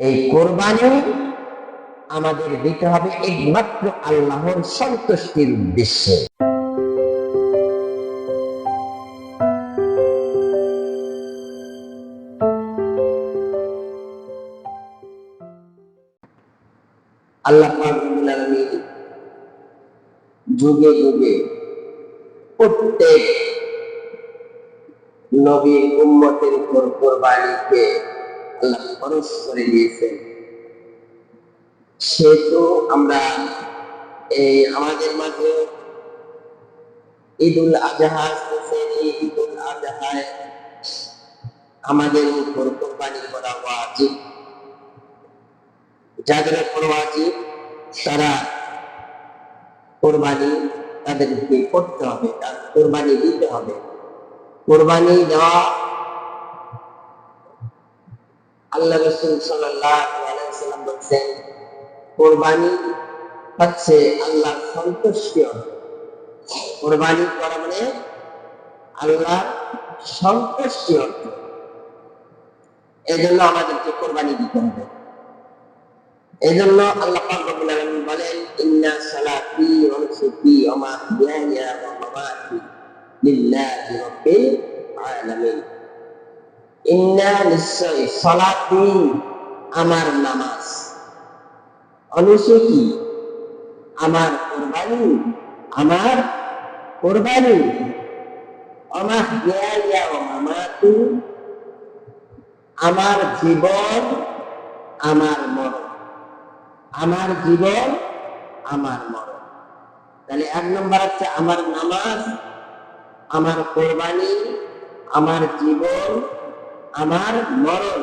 এই কোরবানি আমাদের দিতে হবে একমাত্র আল্লাহর সন্তুষ্টির উদ্দেশ্যে। আল্লাহ যুগে যুগে প্রত্যেক নবীর উম্মতের উপর কোরবানিকে আল্লাহ খরচ করে দিয়েছেন সেহেতু আমরা এই আমাদের মাঝে ঈদ উল আজহা ঈদ উল আজহায় আমাদের উপর কোরবানি করা ওয়াজিব। যাদের উপর ওয়াজিব, তারা কোরবানি তাদেরকে করতে হবে, তার কোরবানি দিতে হবে। কোরবানি দেওয়া আল্লাহ রসুল সাল্লাম বলছেন, কোরবানি হচ্ছে আল্লাহ সন্তুষ্টি কোরবানি করা মানে আল্লাহ সন্তুষ্টি অর্জন। এই জন্য আমাদেরকে কোরবানি দিতে হবে। এই জন্য আল্লাহ বলেন, ইন্না সালাতি মাহইয়ায়া ওয়া মামাতি লিল্লাহি রাব্বিল আলামিন। ইন্না নিশ্চয় সালাতি আমার নামাজ। অনুসুকি আমার কোরবানি আমার কোরবানি। ওয়া মামাতি, আমার জীবন, আমার মরণ। আমার জীবন, আমার মরণ। তাহলে এক নম্বর হচ্ছে আমার নামাজ, আমার কোরবানি, আমার জীবন আমার মরণ।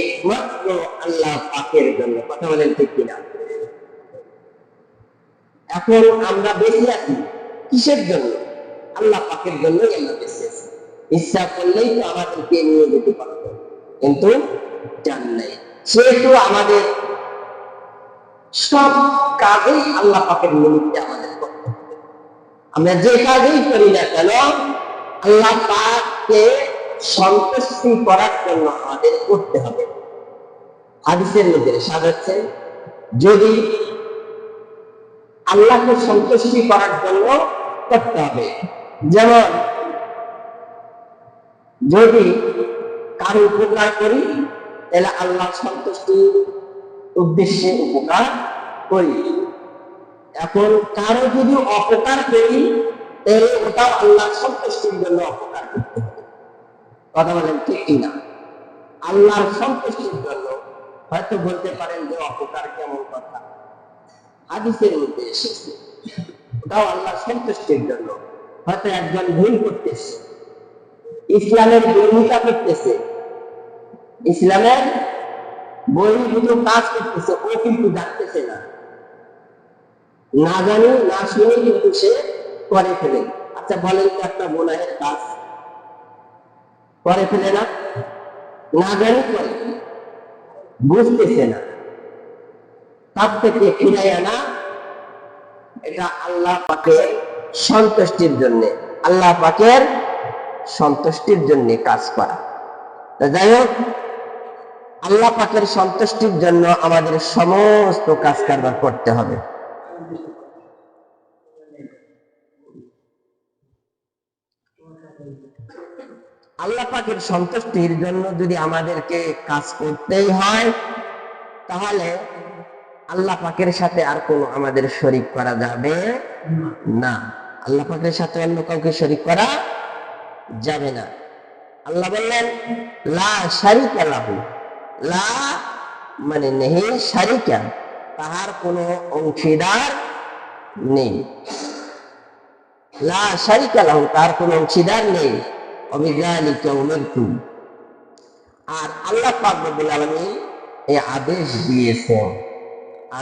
একমাত্র জন্য। কথা বলেন এখন আমরা কিসের জন্য? আল্লাহ পাকের আমরা ইচ্ছা করলেই তো আমাদেরকে নিয়ে যেতে পারতো, কিন্তু চান নাই। সেহেতু আমাদের সব কাজেই আল্লাহ পাকের নিমিত্তে আমরা যে কাজেই করি না কেন, আল্লাহ পাককে সন্তুষ্টি করার জন্য আমাদের করতে হবে। হাদিসের মধ্যে সাজাচ্ছে যদি আল্লাহকে সন্তুষ্টি করার জন্য করতে হবে। যেমন, যদি কারও উপকার করি, তাহলে আল্লাহ সন্তুষ্টির উদ্দেশ্যে উপকার করি। এখন কারও যদি অপকার করি, তাহলে ওটাও আল্লাহ সন্তুষ্টির জন্য অপকার করতে কথা বলেন ঠিক কিনা? আল্লাহর সন্তুষ্টির জন্য হয়তো বলতে পারেন যে অপকার কেমন কথা। হাদিসের মধ্যে এসেছে, ওটাও আল্লাহ সন্তুষ্টির জন্য। হয়তো একজন ভুল করতেছে, ইসলামের বিরোধিতা করতেছে, ইসলামের বহির্ভূত কাজ করতেছে, ও কিন্তু জানতেছে না। না জানি, না শুনে কিন্তু সে করে ফেলে। আচ্ছা বলেন তো একটা বোনাহের কাজ। করে ফেলে না? না জানি করে বুঝতেছে না। তার থেকে ফিরাই আনা এটা আল্লাহ পাকের সন্তুষ্টির জন্য, আল্লাহ পাকের সন্তুষ্টির জন্য কাজ করা। যাই হোক, আল্লাহ পাকের সন্তুষ্টির জন্য আমাদের সমস্ত কাজ কারবার করতে হবে। আল্লাহ পাকের সন্তুষ্টির জন্য যদি আমাদেরকে কাজ করতেই হয়, তাহলে আল্লাহ পাকের সাথে আর কোনো আমাদের শরিক করা যাবে না। আল্লাহ পাকের সাথে অন্য কাউকে শরিক করা যাবে না। আল্লাহ বললেন, লা শারিকা লাহু। লা মানে নেহি শারিকা। তাহার কোনো অংশীদার নেই। লা তার কোনো অংশীদার নেই। আর আল্লাহ পাক এই আদেশ দিয়েছেন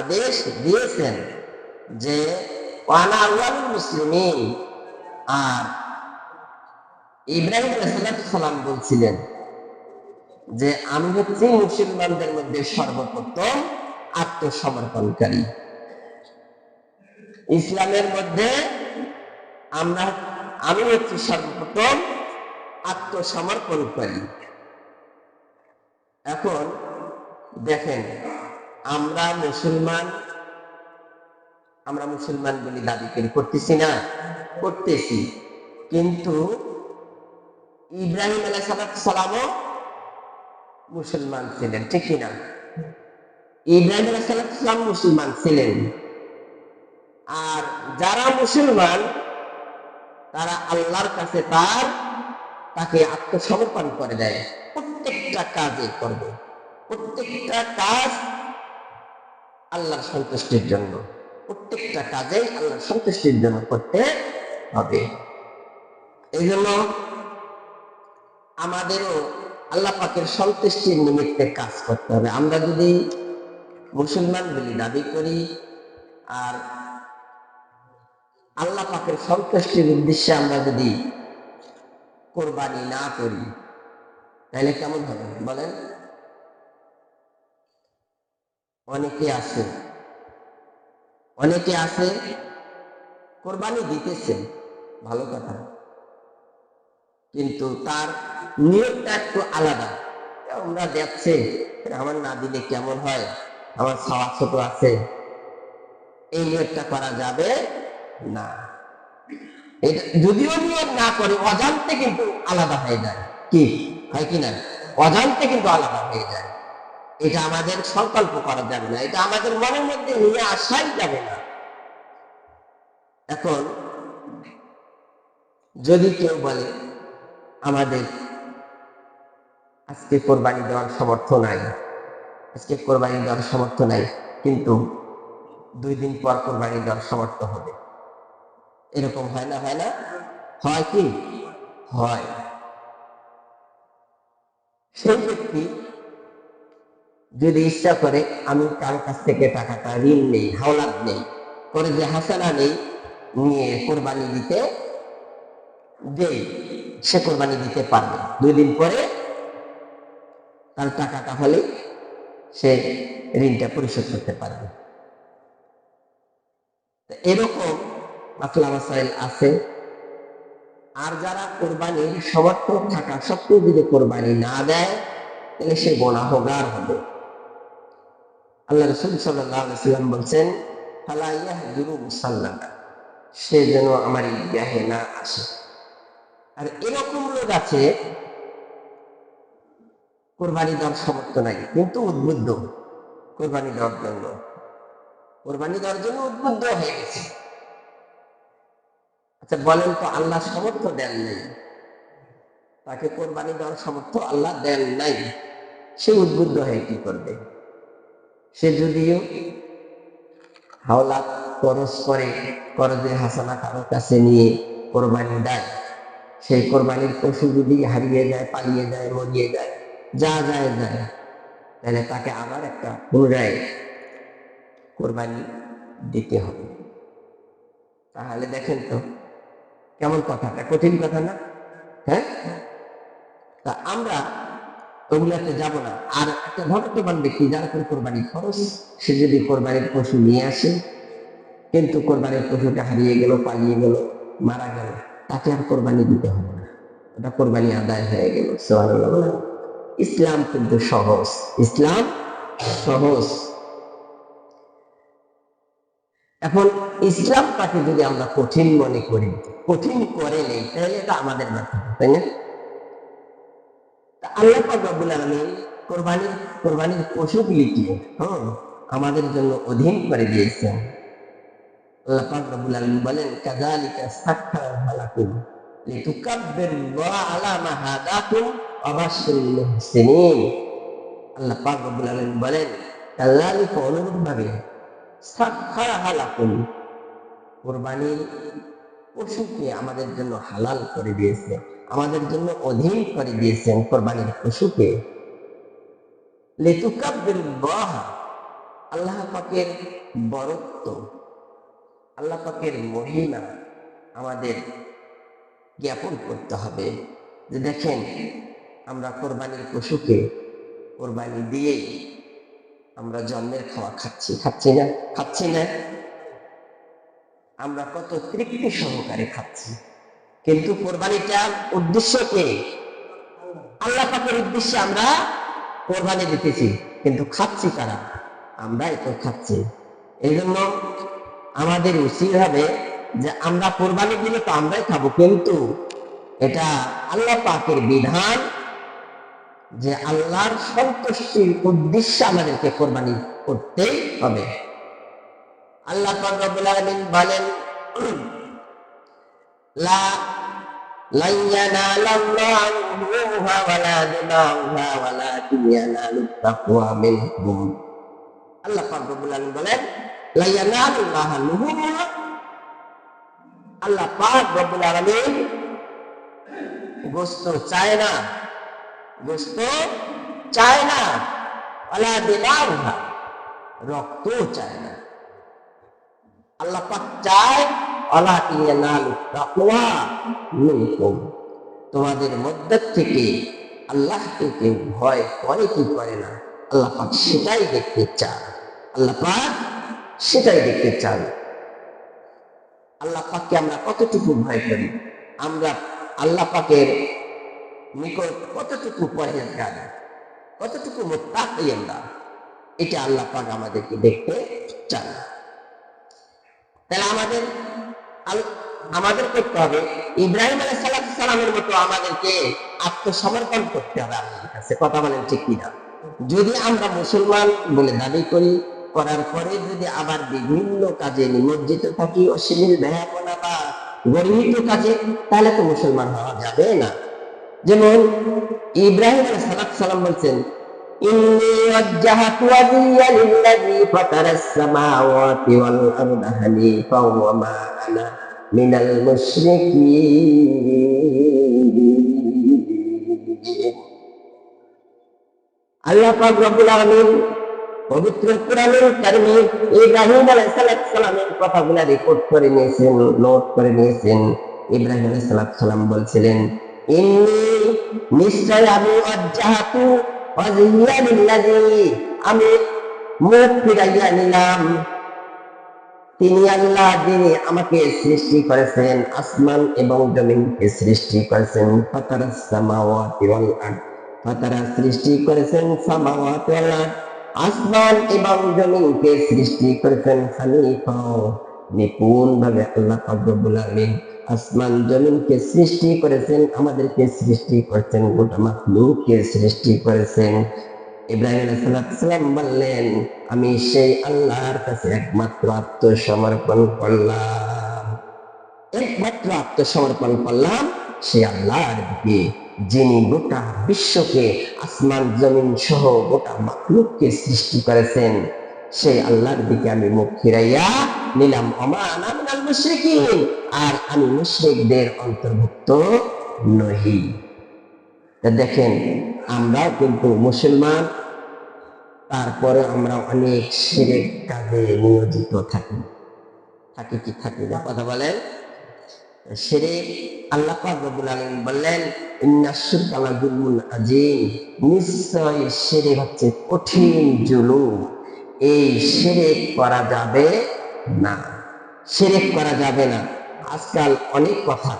আদেশ দিয়েছেন যে মুসলিমিন, আর ইব্রাহিম সালাম বলছিলেন যে, আমি হচ্ছি মুসলমানদের মধ্যে সর্বপ্রথম আত্মসমর্পণকারী। ইসলামের মধ্যে আমরা, আমি হচ্ছি সর্বপ্রথম আত্মসমর্পণ করি এখন দেখেন, আমরা মুসলমান আমরা মুসলমান বলে দাবি করি, করতেছি না, করতেছি। কিন্তু ইব্রাহিম আলাহ সালামও মুসলমান ছিলেন, ঠিক না ইব্রাহিম আলাহ সালাম মুসলমান ছিলেন। আর যারা মুসলমান, তারা আল্লাহর কাছে তার, তাকে আত্মসমর্পণ করে দেয়। প্রত্যেকটা কাজে করবে। প্রত্যেকটা কাজ আল্লাহর সন্তুষ্টির জন্য। প্রত্যেকটা কাজে আল্লাহর সন্তুষ্টির জন্য করতে হবে। এই জন্য আমাদেরও আল্লাহ পাকের সন্তুষ্টির নিমিত্তে কাজ করতে হবে। আমরা যদি মুসলমান বলি দাবি করি। আর আল্লাহ পাকের সন্তুষ্টির উদ্দেশ্যে আমরা যদি কোরবানি না করি, তাহলে কেমন হবে বলেন? অনেকে আছে অনেকে আছে কোরবানি দিতেছে, ভালো কথা। কিন্তু তার নিয়তটা একটু আলাদা। আমরা দেখছে, আমার না দিলে কেমন হয়? আমার খাওয়া ছোট আছে। এই নিয়তটা করা যাবে না। এটা যদিও নিয়ত না করে, অজান্তে কিন্তু আলাদা হয়ে যায়। কি? হয় কি না? অজান্তে কিন্তু আলাদা হয়ে যায়। এটা আমাদের সংকল্প করা যাবে না। এটা আমাদের মনের মধ্যে নিয়ে আসাই যাবে না। এখন যদি কেউ বলে, আমাদের আজকে কোরবানি দেওয়ার সমর্থ নাই। আজকে কোরবানি দেওয়ার সমর্থ নাই, কিন্তু দুই দিন পর কোরবানি দেওয়ার সমর্থ হবে। এরকম হয় না হয় না? হয় কি? হয়। সেই ব্যক্তি যদি ইচ্ছা করে, আমি কারও কাছ থেকে টাকাটা, ঋণ নেই, হাওলাত নেই, করে যে হাসানা নেই, নিয়ে কোরবানি দিতে দেই, সে কোরবানি দিতে পারবে। দুই দিন পরে তার টাকাটা হলে সে ঋণটা পরিশোধ করতে পারবে। এরকম মাসলা মাসাইল আছে। আর যারা কোরবানির সমর্থক থাকা সত্ত্বেও যদি কোরবানি না দেয়, তাহলে সে গোনাহগার হবে। আল্লাহ রসুল সাল্লাম বলছেন ফালাইয়াহ দুরু মুসাল্লাম সে যেন আমার ইয়াহে না আসে। আর এরকম লোক আছে কোরবানি দেওয়ার সমর্থ নাই, কিন্তু উদ্বুদ্ধ। কোরবানি দেওয়ার জন্য। কোরবানি দেওয়ার জন্য উদ্বুদ্ধ হয়ে গেছে। আচ্ছা বলেন তো আল্লাহ সমর্থ দেন নাই। তাকে কোরবানি দেওয়ার সমর্থ আল্লাহ দেন নাই। সে উদ্বুদ্ধ হয়ে কি করবে? সে যদিও হাওলাত খরচ করে করজের হাসানা কারও কাছে নিয়ে কোরবানি দেয়, সেই কোরবানির পশু যদি হারিয়ে যায়, পালিয়ে যায়, মরিয়ে যায় যা যায় যায়। তাহলে তাকে আবার একটা পুনরায় কোরবানি দিতে হবে। তাহলে দেখেন তো, কেমন কথাটা কঠিন কথা না? হ্যাঁ? তা আমরা ওগুলাতে যাব না। আর একটা ভক্তবান ব্যক্তি, যার উপর কোরবানি খরচ সে যদি কোরবানির পশু নিয়ে আসে, কিন্তু কোরবানির পশুটা হারিয়ে গেল, পালিয়ে গেল, মারা গেল, তাকে আর কোরবানি দিতে হবে না। ওটা কোরবানি আদায় হয়ে গেল বলেন। ইসলাম কিন্তু সহজ। ইসলাম সহজ। এখন ইসলামটাকে যদি আমরা কঠিন মনে করি, কঠিন করে নেই, তাহলে এটা আমাদের ব্যাপার তাই না? আল্লাহ পাক রব্বুল আলামিন কোরবানির কোরবানির হ্যাঁ আমাদের জন্য অধীন করে দিয়েছেন। আল্লাহ পাক রব্বুল আলামিন বলেন, কাযালিকা সাক্খারা আল্লাহ পাক রব্বুল আলামিন বলেন কাযালিকা অনুরূপভাবে সাক্খারা লাকুম। পশুকে আমাদের জন্য হালাল করে দিয়েছে আমাদের জন্য অধীন করে দিয়েছেন কোরবানির পশুকে। আল্লাহ পাকের বরত্ব আল্লাহ পাকের মহিমা আমাদের জ্ঞাপন করতে হবে যে দেখেন, আমরা কোরবানির পশুকে কোরবানি দিয়ে আমরা জন্মের খাওয়া খাচ্ছি খাচ্ছি না? খাচ্ছি না? আমরা কত তৃপ্তি সহকারে খাচ্ছি। কিন্তু কোরবানিটার উদ্দেশ্য কি? আল্লাহ পাকের উদ্দেশ্যে আমরা কোরবানি দিতেছি, কিন্তু খাচ্ছি কারা? আমরাই তো খাচ্ছি। এই জন্য আমাদের উচিত হবে যে আমরা কোরবানি দিলে তো আমরাই খাবো কিন্তু এটা আল্লাহ পাকের বিধান যে আল্লাহর সন্তুষ্টির উদ্দেশ্যে আমাদেরকে কোরবানি করতেই হবে আল্লাহ পাক রব্বুল আলামিন বলেন লা لن ينال الله لحومها ولا دماؤها ولكن ينال التقوى منكم আল্লাহ পাক রব্বুল আলামিন বলেন লা ইয়ানালুল্লাহ লুহুমুহা আল্লাহ পাক রব্বুল আলামিন গোস্ত চায় না গোস্ত চায় না ওয়ালা দিমাউহা রক্ত চায় না। আল্লাহ পাক চায় আল্লাহ ইয়ানালু তাকওয়া মিনকুম। তোমাদের মধ্য থেকে আল্লাহকে কেউ ভয় করে কি করে না? আল্লাহ পাক সেটাই দেখতে চান। আল্লাহ পাক সেটাই দেখতে চান। আল্লাহ পাককে আমরা কতটুকু ভয় করি? আমরা আল্লাহ পাকের নিকট কতটুকু পরেজগার কতটুকু মোত্তাকি আমরা? এটা আল্লাহ পাক আমাদেরকে দেখতে চান। তাহলে আমাদের আমাদের করতে হবে, ইব্রাহিম আলাই সালামের মতো আমাদেরকে আত্মসমর্পণ করতে হবে আল্লাহর কাছে। কথা বলেন ঠিক কিনা? যদি আমরা মুসলমান বলে দাবি করি করার পরে যদি আবার বিভিন্ন কাজে নিমজ্জিত থাকি, অশ্লীল ভেয়াপনা বা গর্বিত কাজে, তাহলে তো মুসলমান হওয়া যাবে না। যেমন ইব্রাহিম সালাত সালাম বলছেন মিনাল আল্লাহ পাক রব্বুল আলামিন পবিত্র কোরআনুল কারিমে ইব্রাহিম আলাইহিস সালামের কথাগুলো রেকর্ড করে নিয়েছেন নোট করে নিয়েছেন। ইব্রাহিম আলাইহিস সালাম বলছিলেন, ইন্নি নিশ্চয় আমি অজ্জাহাতু ওয়াজিয়া লিল্লাযী আমি মুখ ফিরাইয়া নিলাম। তিনি আল্লাহ যিনি আমাকে সৃষ্টি করেছেন, আসমান এবং জমিনকে সৃষ্টি করেছেন। ফাতারা সামাওয়াতি ওয়াল আরদ, ফাতারা সৃষ্টি করেছেন সামাওয়াতি ওয়াল আরদ। আসমান এবং জমিনকে সৃষ্টি করেছেন হানিফা নিপুণ ভাবে আল্লাহ পাক রব্বুল আলামিন আসমান, জমিনকে সৃষ্টি করেছেন, আমাদেরকে সৃষ্টি করেছেন, গোটা মাখলুককে সৃষ্টি করেছেন। ইব্রাহিম আলাইসালাম বললেন, আমি সেই আল্লাহর কাছে একমাত্র আত্মসমর্পণ করলাম। একমাত্র আত্মসমর্পণ করলাম সে আল্লাহর দিকে যিনি গোটা বিশ্বকে আসমান, জমিন সহ গোটা মাকলুককে সৃষ্টি করেছেন সেই আল্লাহর দিকে আমি মুখ ফিরাইয়া নিলাম। অমান আমিনাল মুশরিকিন, আর আমি মুশরিকদের অন্তর্ভুক্ত নহি। দেখেন, আমরাও কিন্তু মুসলমান, তারপরে আমরা অনেক শিরেক কাজে নিয়োজিত থাকি। থাকি কি থাকি না? কথা বলেন। শিরেক আল্লাহ পাক রব্বুল আলামিন বললেন নিশ্চয় শিরেক হচ্ছে কঠিন জুলুম। এই শিরেক করা যাবে না। শিরেক করা যাবে না। আজকাল অনেক কথা,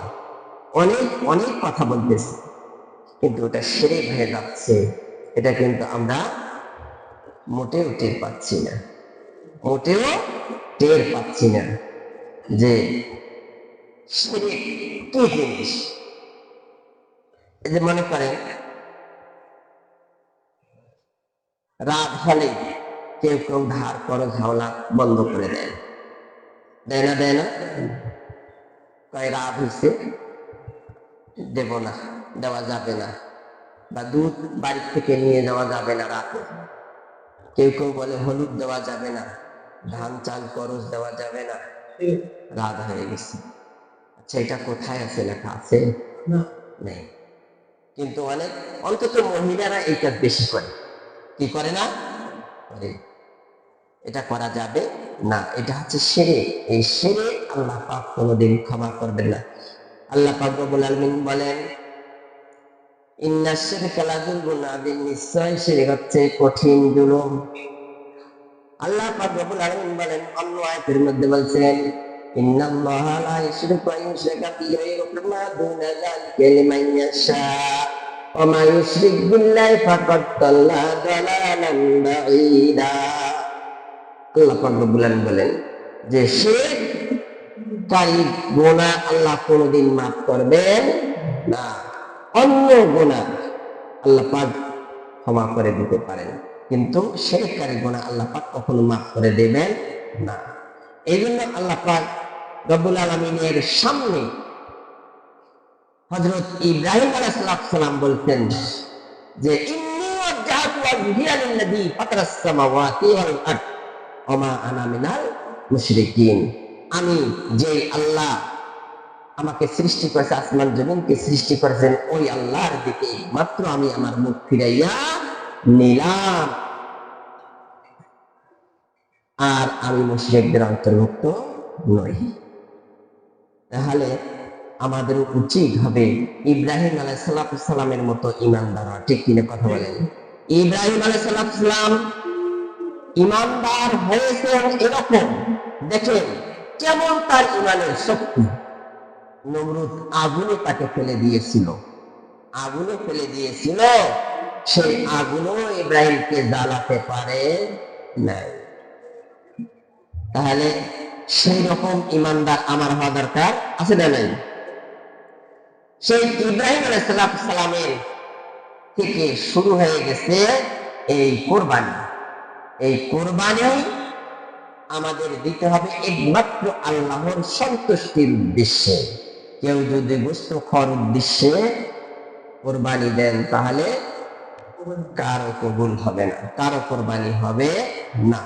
অনেক অনেক কথা বলতেছে। কিন্তু ওটা সেরে হয়ে যাচ্ছে। এটা কিন্তু আমরা মোটেও টের পাচ্ছি না। মোটেও টের পাচ্ছি না যে জিনিস। যে মনে করেন, রাত হলে কেউ কেউ ধার করো ঝাওলা বন্ধ করে দেয়। দেয় না দেয় না? কয়, রাত হয়েছে দেব না, দেওয়া যাবে না। বা দুধ বাড়ি থেকে নিয়ে যাওয়া যাবে না রাতে। কেউ কেউ বলে হলুদ দেওয়া যাবে না, ধান চাল করস দেওয়া যাবে না। রাত হয়ে গেছে। এটা কোথায় আছে লেখা আছে? নেই। কিন্তু অনেক অন্তত মহিলারা এই কাজ বেশি করে। কি করে না? করে। এটা করা যাবে না। এটা হচ্ছে সেরে। এই সেরে আল্লাহ পাক কোনোদিন ক্ষমা করবেন না। আল্লাহ পাক রব্বুল আলামিন বলেন কঠিন জুলুম। আল্লাহ পাক রব্বুল আলামিন বলেন অন্য আয়াতের মধ্যে বলছেন ইউশরাকা বিহি ওয়া ইয়াগফিরু মা দুনা যালিকা লিমান ইয়াশা ওয়া মা ইউশরিক বিল্লাহি ফাকাদ দাল্লা দালালান আল্লাহ পাক রব্বুল বলেন যে শিরক কারী গোনা আল্লাহ কোনোদিন মাফ করবেন না। অন্য গোনা আল্লাহ পাক ক্ষমা করে দিতে পারেন। কিন্তু শিরককারী গোনা আল্লাহ পাক কখনো মাফ করে দেবেন না। এই জন্য আল্লাহ পাক রব্বুল আলমিনের সামনে হজরত ইব্রাহিম আলাইসালাম বলতেন যে আমি যে আল্লাহ আমাকে সৃষ্টি করেছে, আসমান জমিনকে সৃষ্টি করেছেন, ওই আল্লাহর দিকে মাত্র আমি আমার মুখ ফিরাইয়া নিলাম। আর আমি মুশরিকদের অন্তর্ভুক্ত নই। তাহলে আমাদের উচিত হবে ইব্রাহিম আলাই সালামের মতো ইমানদার। ঠিক কিনা কথা বলেন? ইব্রাহিম আলাই সালাম ইমানদার হয়েছেন এরকম। দেখেন, কেমন তার ইমানের শক্তি? নমরুদ আগুনে তাকে ফেলে দিয়েছিল। আগুনে ফেলে দিয়েছিল সেই আগুনও ইব্রাহিমকে জ্বালাতে পারে নাই। তাহলে সেই রকম ইমানদার আমার হওয়া দরকার, আছে না নাই? সেই ইব্রাহিম সালামের থেকে শুরু হয়ে গেছে এই কোরবানি। এই কোরবানি আমাদের দিতে হবে একমাত্র আল্লাহর সন্তুষ্টির উদ্দেশ্যে। কেউ যদি গোস্ত খর উদ্দেশ্যে কোরবানি দেন, তাহলে কারও কবুল হবে না, কারও কোরবানি হবে না।